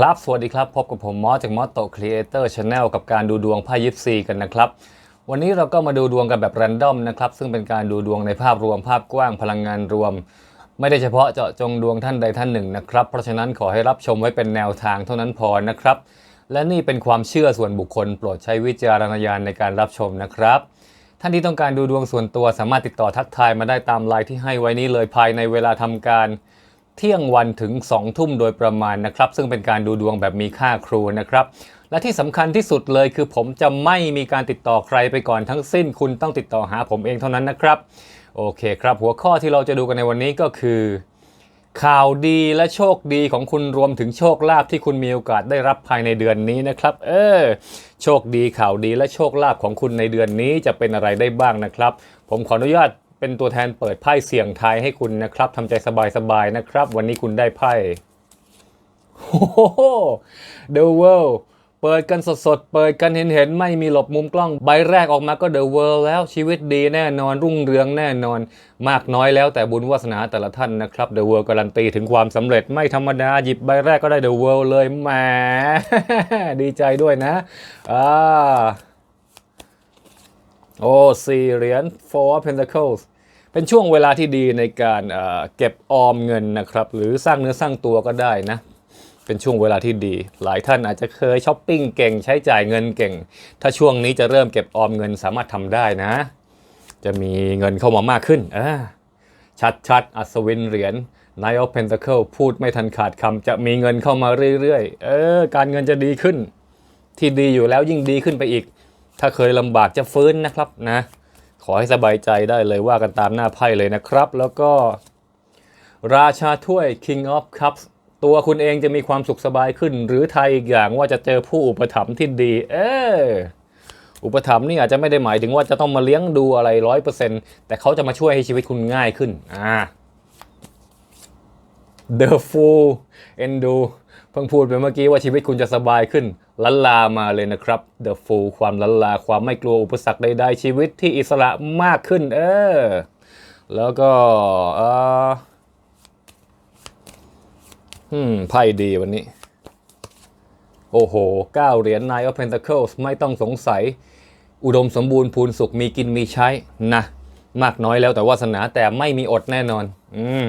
ครับ สวัสดีครับ พบกับผมมอสจากมอสโตครีเอเตอร์ชาแนลกับการดูดวงไพ่ยิปซีกันนะครับ วันนี้เราก็มาดูดวงกันแบบแรนดอมนะครับ ซึ่งเป็นการดูดวงในภาพรวมภาพกว้างพลังงานรวม ไม่ได้เฉพาะเจาะจงดวงท่านใดท่านหนึ่งนะครับ เพราะฉะนั้นขอให้รับชมไว้เป็นแนวทางเท่านั้นพอนะครับ และนี่เป็นความเชื่อส่วนบุคคล โปรดใช้วิจารณญาณในการรับชมนะครับ ท่านที่ต้องการดูดวงส่วนตัวสามารถติดต่อทักทายมาได้ตามไลน์ที่ให้ไว้นี้เลยภายในเวลาทำการ เที่ยงวันถึง 2 ทุ่มโดยประมาณนะครับ ซึ่งเป็นการดูดวงแบบมีค่าครูนะครับ และที่สำคัญที่สุดเลยคือผมจะไม่มีการติดต่อใครไปก่อนทั้งสิ้น คุณต้องติดต่อหาผมเองเท่านั้นนะครับ โอเคครับ หัวข้อที่เราจะดูกันในวันนี้ก็คือ ข่าวดีและโชคดีของคุณรวมถึงโชคลาภที่คุณมีโอกาสได้รับภายในเดือนนี้นะครับ เออ โชคดีข่าวดีและโชคลาภของคุณในเดือนนี้จะเป็นอะไรได้บ้างนะครับ ผมขออนุญาต เป็นตัวแทนเปิดไพ่เสี่ยงทายให้คุณนะครับทำใจสบายๆนะครับ วันนี้คุณได้ไพ่โอ้โห The World เปิดกันสดๆ เปิดกันเห็นๆ ไม่มีหลบมุมกล้อง ใบแรกออกมาก็ The World แล้วชีวิตดีแน่นอนรุ่งเรืองแน่นอน มากน้อยแล้วแต่บุญวาสนาแต่ละท่านนะครับ The World การันตีถึงความสำเร็จไม่ธรรมดา หยิบใบแรกก็ได้ The World เลยแหมดีใจด้วยนะอ่า โอ้สี่เหรียญ Four of Pentacles เป็นช่วงเวลาที่ดีในการเก็บออมเงินนะครับ หรือสร้างเนื้อสร้างตัวก็ได้นะ เป็นช่วงเวลาที่ดี หลายท่านอาจจะเคยช้อปปิ้งเก่งใช้จ่ายเงินเก่ง ถ้าช่วงนี้จะเริ่มเก็บออมเงินสามารถทำได้นะ จะมีเงินเข้ามามากขึ้นอ่าชัดชัดๆอัศวินเหรียญ Nine of Pentacle พูดไม่ทันขาดคำจะมีเงินเข้ามาเรื่อยๆ เออ การเงินจะดีขึ้น ที่ดีอยู่แล้วยิ่งดีขึ้นไปอีก ถ้าเคยลำบากจะฟื้นนะครับนะ ขอให้สบายใจได้เลยว่ากันตามหน้าไพ่เลยนะครับ แล้วก็ ราชาถ้วย King of Cups ตัวคุณเองจะมีความสุขสบายขึ้น หรือไทยอีกอย่างว่าจะเจอผู้อุปถัมภ์ที่ดี เอออุปถัมภ์นี่อาจจะไม่ได้หมายถึงว่าจะต้องมาเลี้ยงดูอะไรร้อยเปอร์เซ็นต์แต่เขาจะมาช่วยให้ชีวิตคุณง่ายขึ้นอ่า The Fool เอ็นดูเพิ่งพูดไปเมื่อกี้ว่าชีวิตคุณจะสบายขึ้น ลันลามาเลยนะครับ The Fool ความลันลาความไม่กลัวอุปสรรคใดๆชีวิตที่อิสระมากขึ้น เออ แล้วก็เอออืมไพ่ดีวันนี้ โอ้โหเก้าเหรียญ Nine of Pentacles ไม่ต้องสงสัย อุดมสมบูรณ์พูนสุขมีกินมีใช้นะ มากน้อยแล้วแต่วาสนาแต่ไม่มีอดแน่นอน อืม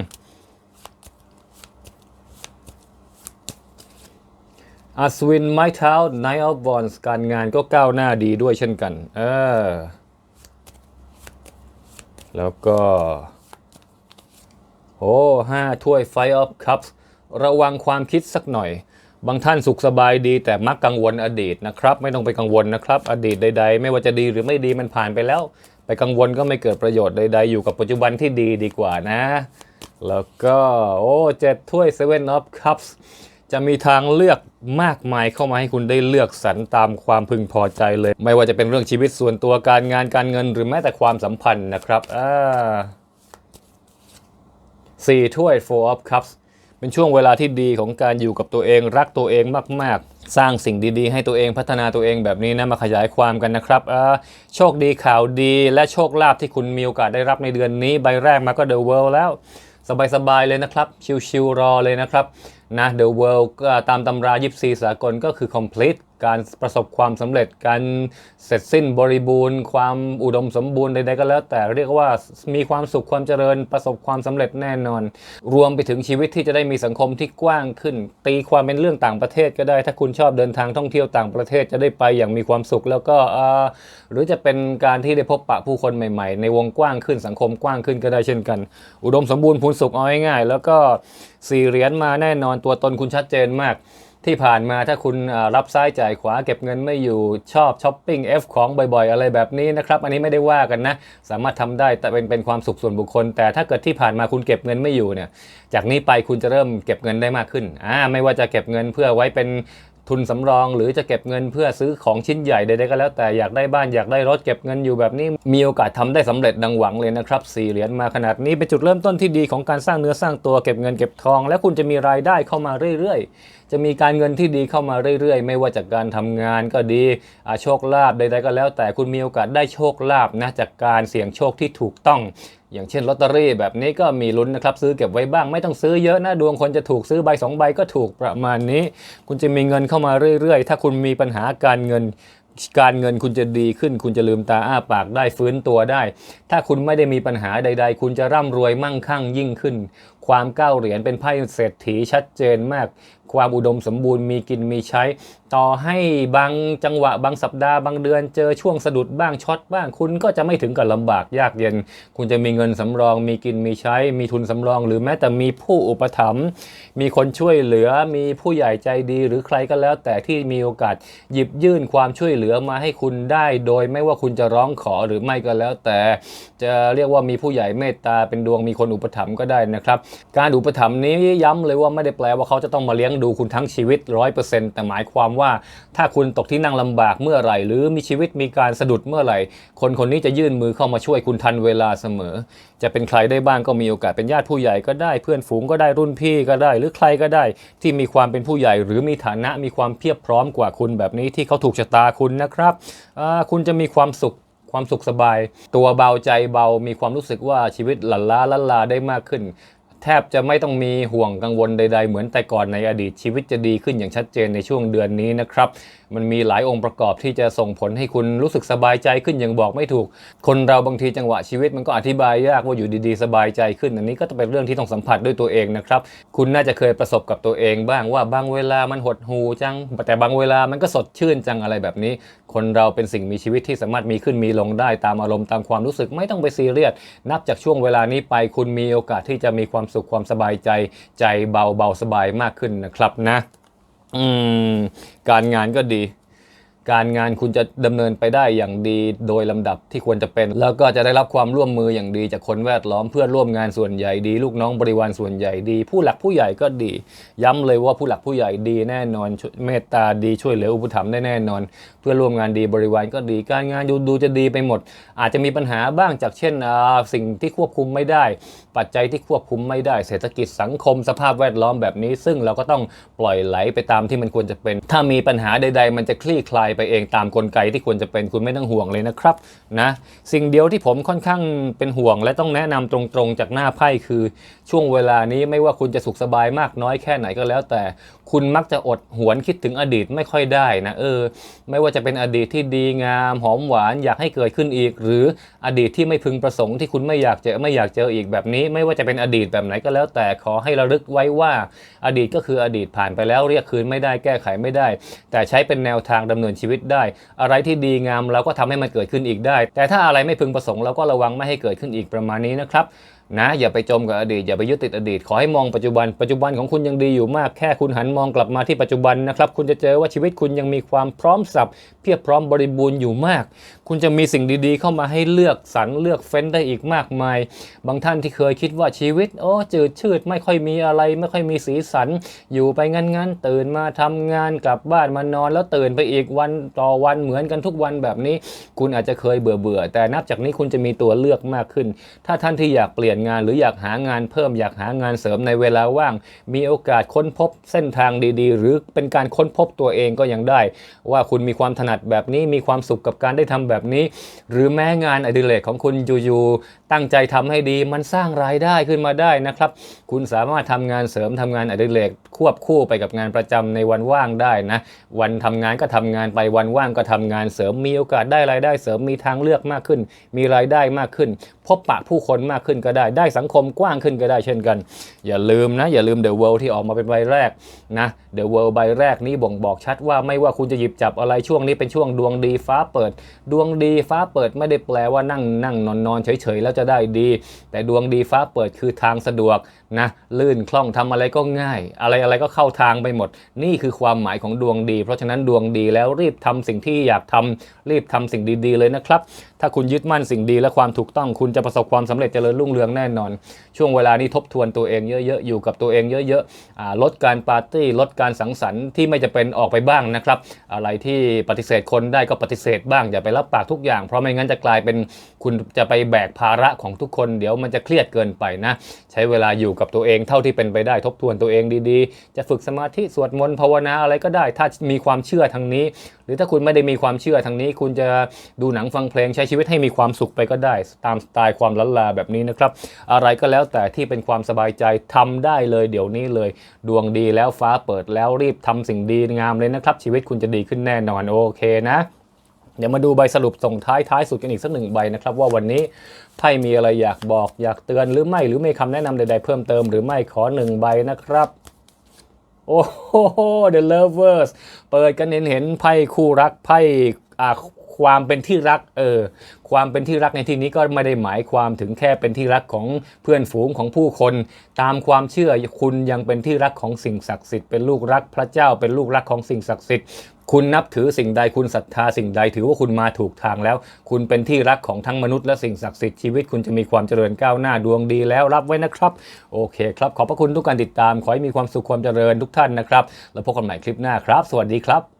อัศวินไม้เท้า Knight of Wands การงานก็ก้าวหน้าดีด้วยเช่นกัน เออ แล้วก็ โอ้ห้าถ้วย Five of Cups ระวังความคิดสักหน่อย บางท่านสุขสบายดีแต่มักกังวลอดีตนะครับ ไม่ต้องไปกังวลนะครับ อดีตใด ๆ ไม่ว่าจะดีหรือไม่ดีมันผ่านไปแล้ว ไปกังวลก็ไม่เกิดประโยชน์ใด ๆ อยู่กับปัจจุบันที่ดีดีกว่านะ แล้วก็ โอ้เจ็ดถ้วย Seven of Cups จะมีทางเลือกมากมายเข้ามาให้คุณได้เลือกสรรตามความพึงพอใจเลย ไม่ว่าจะเป็นเรื่องชีวิตส่วนตัวการงานการเงิน หรือแม้แต่ความสัมพันธ์นะครับอ่าสี่ถ้วย Four of Cups เป็นช่วงเวลาที่ดีของการอยู่กับตัวเองรักตัวเองมาก ๆ สร้างสิ่งดีๆ ให้ตัวเองพัฒนาตัวเองแบบนี้นะมาขยายความกันนะครับอ่าโชคดีข่าวดีและโชคลาภที่คุณมีโอกาสได้รับในเดือนนี้ ใบแรกมาก็ The World แล้ว สบาย ๆ เลยนะครับ ชิวๆรอเลยนะครับ นะ The World ตามตำรายิปซีสากลก็คือ complete การประสบความสำเร็จการเสร็จสิ้นบริบูรณ์ ความอุดมสมบูรณ์ใดๆก็แล้ว แต่เรียกว่ามีความสุขความเจริญประสบความสำเร็จแน่นอน รวมไปถึงชีวิตที่จะได้มีสังคมที่กว้างขึ้น ตีความเป็นเรื่องต่างประเทศก็ได้ ถ้าคุณชอบเดินทางท่องเที่ยวต่างประเทศจะได้ไปอย่างมีความสุขแล้วก็หรือจะเป็นการที่ได้พบปะผู้คนใหม่ๆ ในวงกว้างขึ้นสังคมกว้างขึ้นก็ได้เช่นกัน อุดมสมบูรณ์พูนสุขเอาง่ายๆแล้วก็สี่เหรียญมาแน่นอนตัวตนคุณชัดเจนมาก ที่ผ่านมาถ้าคุณรับซ้ายจ่ายขวาเก็บเงินไม่อยู่ชอบช้อปปิ้ง F ของบ่อยๆ อะไรแบบนี้นะครับอันนี้ไม่ได้ว่ากันนะ สามารถทำได้แต่เป็นเป็นความสุขส่วนบุคคล แต่ถ้าเกิดที่ผ่านมาคุณเก็บเงินไม่อยู่เนี่ยจากนี้ไปคุณจะเริ่มเก็บเงินได้มากขึ้นอ่าไม่ว่าจะเก็บเงินเพื่อไว้เป็นทุนสำรองหรือจะเก็บเงินเพื่อซื้อของชิ้นใหญ่ใดๆก็แล้วแต่อยากได้บ้านอยากได้รถเก็บเงินอยู่แบบนี้มีโอกาสทำได้สำเร็จดังหวังเลยนะครับสี่เหรียญมาขนาดนี้เป็นจุดเริ่มต้นที่ดีของการสร้างเนื้อสร้างตัวเก็บเงินเก็บทอง และคุณจะมีรายได้เข้ามาเรื่อยๆจะมีการเงินที่ดีเข้ามาเรื่อยๆ ไม่ว่าจากการทำงานก็ดีโชคลาภใดๆก็แล้ว แต่คุณมีโอกาสได้โชคลาภนะจากการเสี่ยงโชคที่ถูกต้อง อย่างเช่นลอตเตอรี่แบบนี้ก็มีลุ้นนะครับซื้อเก็บไว้บ้างไม่ต้องซื้อเยอะนะดวงคนจะถูกซื้อใบสองใบก็ถูกประมาณนี้ คุณจะมีเงินเข้ามาเรื่อยๆ ถ้าคุณมีปัญหาการเงินการเงินคุณจะดีขึ้น คุณจะลืมตาอ้าปากได้ฟื้นตัวได้ ถ้าคุณไม่ได้มีปัญหาใด ๆ คุณจะร่ำรวยมั่งคั่งยิ่งขึ้น ความก้าวเหรียญเป็นไพ่เศรษฐีชัดเจนมาก ความอุดมสมบูรณ์มีกินมีใช้ ต่อให้บางจังหวะบางสัปดาห์บางเดือนเจอช่วงสะดุดบ้างช็อตบ้าง คุณก็จะไม่ถึงกับลำบากยากเย็น คุณจะมีเงินสำรอง มีกินมีใช้ มีทุนสำรอง หรือแม้แต่มีผู้อุปถัมภ์มีคนช่วยเหลือ มีผู้ใหญ่ใจดีหรือใครก็แล้ว แต่ที่มีโอกาสหยิบยื่นความช่วยเหลือมาให้คุณได้ โดยไม่ว่าคุณจะร้องขอหรือไม่ก็แล้วแต่ จะเรียกว่ามีผู้ใหญ่เมตตาเป็นดวงมีคนอุปถัมภ์ก็ได้นะครับการอุปถัมภ์นี้ย้ำเลยว่าไม่ได้แปลว่าเขาจะต้องมาเลี้ยงดูคุณทั้งชีวิต 100%แต่หมายความว่า ถ้าคุณตกที่นั่งลำบากเมื่อไหร่ หรือมีชีวิตมีการสะดุดเมื่อไหร่ คนคนนี้จะยื่นมือเข้ามาช่วยคุณทันเวลาเสมอ จะเป็นใครได้บ้างก็มีโอกาสเป็นญาติผู้ใหญ่ก็ได้เพื่อนฝูงก็ได้รุ่นพี่ก็ได้ หรือใครก็ได้ ที่มีความเป็นผู้ใหญ่ หรือมีฐานะมีความเพียบพร้อมกว่าคุณแบบนี้ที่เขาถูกชะตาคุณนะครับคุณจะมีความสุขความสุขสบาย ตัวเบาใจเบามีความรู้สึกว่าชีวิตหลั่นล้าลันลาได้มากขึ้น ทบจะไม่ต้องมีห่วงกังวลใด ๆ เหมือนแต่ก่อนในอดีตชีวิตจะดีขึ้นอย่างชัดเจนในช่วงเดือนนี้นะครับ มันมีหลายองค์ประกอบที่จะส่งผลให้คุณรู้สึกสบายใจขึ้นอย่างบอกไม่ถูก คนเราบางทีจังหวะชีวิตมันก็อธิบายยากว่าอยู่ดีๆ สบายใจขึ้น อันนี้ก็จะเป็นเรื่องที่ต้องสัมผัสด้วยตัวเองนะครับ คุณน่าจะเคยประสบกับตัวเองบ้างว่าบางเวลามันหดหูจัง แต่บางเวลามันก็สดชื่นจังอะไรแบบนี้ คนเราเป็นสิ่งมีชีวิตที่สามารถมีขึ้นมีลงได้ตามอารมณ์ตามความรู้สึกไม่ต้องไปซีเรียสนับจากช่วงเวลานี้ไปคุณมีโอกาสที่จะมีความสุขความสบายใจใจเบาเบาสบายมากขึ้นนะครับนะ อืม การงานก็ดี การงานคุณจะดำเนินไปได้อย่างดีโดยลำดับที่ควรจะเป็น แล้วก็จะได้รับความร่วมมืออย่างดีจากคนแวดล้อมเพื่อนร่วมงานส่วนใหญ่ดี ลูกน้องบริวารส่วนใหญ่ดี ผู้หลักผู้ใหญ่ก็ดี ย้ำเลยว่าผู้หลักผู้ใหญ่ดีแน่นอนเมตตาดีช่วยเหลืออุปถัมภ์ได้แน่นอน เพื่อนร่วมงานดีบริวารก็ดี การงานดูดูจะดีไปหมด อาจจะมีปัญหาบ้างจากเช่นอ่าสิ่งที่ควบคุมไม่ได้ ปัจจัยที่ควบคุมไม่ได้ เศรษฐกิจสังคมสภาพแวดล้อมแบบนี้ ซึ่งเราก็ต้องปล่อยไหลไปตามที่มันควรจะเป็น ถ้ามีปัญหาใด ๆ มันจะคลี่คลายไปเองตามกลไกที่ควรจะเป็นคุณไม่ต้องห่วงเลยนะครับนะสิ่งเดียวที่ผมค่อนข้างเป็นห่วง และต้องแนะนำตรงๆจากหน้าไพ่คือช่วงเวลานี้ไม่ว่าคุณจะสุขสบายมากน้อยแค่ไหนก็แล้ว แต่คุณมักจะอดหวนคิดถึงอดีตไม่ค่อยได้นะเออ ไม่ว่าจะเป็นอดีตที่ดีงามหอมหวานอยากให้เกิดขึ้นอีก หรืออดีตที่ไม่พึงประสงค์ที่คุณไม่อยากเจอไม่อยากเจออีกแบบนี้ ไม่ว่าจะเป็นอดีตแบบไหนก็แล้ว แต่ขอให้ระลึกไว้ว่าอดีตก็คืออดีตผ่านไปแล้วเรียกคืนไม่ได้แก้ไขไม่ได้ แต่ใช้เป็นแนวทางดำเนินชีวิตได้ อะไรที่ดีงามเราก็ทำให้มันเกิดขึ้นอีกได้ แต่ถ้าอะไรไม่พึงประสงค์เราก็ระวังไม่ให้เกิดขึ้นอีกประมาณนี้นะครับ นะอย่าไปจมกับอดีตอย่าไปยึดติดอดีตขอให้มองปัจจุบันปัจจุบันของคุณยังดีอยู่มากแค่คุณหันมองกลับมาที่ปัจจุบันนะครับคุณจะเจอว่าชีวิตคุณยังมีความพร้อมสับเพียบพร้อมบริบูรณ์อยู่มาก คุณจะมีสิ่งดีๆ เข้ามาให้เลือกสรรเลือกเฟ้นได้อีกมากมาย บางท่านที่เคยคิดว่าชีวิตโอ้จืดชืดไม่ค่อยมีอะไร ไม่ค่อยมีสีสัน อยู่ไปงั้นๆตื่นมาทำงานกลับบ้านมานอน แล้วตื่นไปอีกวันต่อวันเหมือนกันทุกวันแบบนี้ คุณอาจจะเคยเบื่อเบื่อแต่นับจากนี้คุณจะมีตัวเลือกมากขึ้น ถ้าท่านที่อยากเปลี่ยนงาน หรืออยากหางานเพิ่มอยากหางานเสริมในเวลาว่าง มีโอกาสค้นพบเส้นทางดีๆ หรือเป็นการค้นพบตัวเองก็ยังได้ ว่าคุณมีความถนัดแบบนี้มีความสุขกับการได้ทำแบบนี้ หรือแม้งานอดิเรกของคุณอยู่ๆตั้งใจทำให้ดีมันสร้างรายได้ขึ้นมาได้นะครับ คุณสามารถทำงานเสริมทำงานอดิเรกควบคู่ไปกับงานประจำในวันว่างได้นะ วันทำงานก็ทำงานไปวันว่างก็ทำงานเสริมมีโอกาสได้รายได้เสริมมีทางเลือกมากขึ้น มีรายได้มากขึ้น พบปะผู้คนมากขึ้นก็ได้ ได้สังคมกว้างขึ้นก็ได้เช่นกัน อย่าลืมนะ อย่าลืม The World ที่ออกมาเป็นใบแรกนะ The World ใบแรกนี้บ่งบอกชัดว่าไม่ว่าคุณจะหยิบจับอะไรช่วงนี้เป็นช่วงดวงดีฟ้าเปิด ดวงดีฟ้าเปิดไม่ได้แปลว่านั่งนั่งนอนนอนเฉยๆแล้วจะได้ดี แต่ดวงดีฟ้าเปิดคือทางสะดวกนะลื่นคล่องทำอะไรก็ง่าย อะไรอะไรก็เข้าทางไปหมด นี่คือความหมายของดวงดี เพราะฉะนั้นดวงดีแล้วรีบทำสิ่งที่อยากทำรีบทำสิ่งดีๆเลยนะครับถ้าคุณยึดมั่นสิ่งดีและความถูกต้องคุณจะประสบความสำเร็จเจริญรุ่งเรืองแน่นอน ช่วงเวลานี้ทบทวนตัวเองเยอะๆ อยู่กับตัวเองเยอะๆลดการปาร์ตี้ ลดการสังสรรค์ที่ไม่จะเป็นออกไปบ้างนะครับ อะไรที่ปฏิเสธคนได้ก็ปฏิเสธบ้าง อย่าไปรับปากทุกอย่าง เพราะไม่งั้นจะกลายเป็นคุณจะไปแบกภาระของทุกคนเดี๋ยวมันจะเครียดเกินไปนะ ใช้เวลาอยู่กับตัวเองเท่าที่เป็นไปได้ทบทวนตัวเองดีๆ จะฝึกสมาธิสวดมนต์ภาวนาอะไรก็ได้ ถ้ามีความเชื่อทางนี้ หรือถ้าคุณไม่ได้มีความเชื่อทางนี้ คุณจะดูหนังฟังเพลงใช้ชีวิตให้มีความสุขไปก็ได้ ตามสไตล์ความล้ลาแบบนี้นะครับ อะไรก็แล้วแต่ที่เป็นความสบายใจทำได้เลยเดี๋ยวนี้เลย ดวงดีแล้วฟ้าเปิดแล้วรีบทำสิ่งดีงามเลยนะครับ ชีวิตคุณจะดีขึ้นแน่นอนโอเคนะเดี๋ยวมาดูใบสรุปส่งท้ายท้ายสุดกันอีกสักหนึ่งใบนะครับ ว่าวันนี้ไพ่มีอะไรอยากบอกอยากเตือนหรือไม่หรือมีคำแนะนำใดๆเพิ่มเติมหรือไม่ขอหนึ่งใบนะครับโอ้โห The Lovers เปิดกันเห็นเห็นไพ่คู่รักไพ่อ่า ความเป็นที่รักเออความเป็นที่รักในที่นี้ก็ไม่ได้หมายความถึงแค่เป็นที่รักของเพื่อนฝูงของผู้คน ตามความเชื่อคุณยังเป็นที่รักของสิ่งศักดิ์สิทธิ์เป็นลูกรักพระเจ้าเป็นลูกรักของสิ่งศักดิ์สิทธิ์คุณนับถือสิ่งใดคุณศรัทธาสิ่งใดถือว่าคุณมาถูกทางแล้ว คุณเป็นที่รักของทั้งมนุษย์และสิ่งศักดิ์สิทธิ์ชีวิตคุณจะมีความเจริญก้าวหน้าดวงดีแล้วรับไว้นะครับ โอเคครับ ขอบพระคุณทุกการติดตาม ขอให้มีความสุขความเจริญทุกท่านนะครับ แล้วพบกันใหม่คลิปหน้าครับ สวัสดีครับ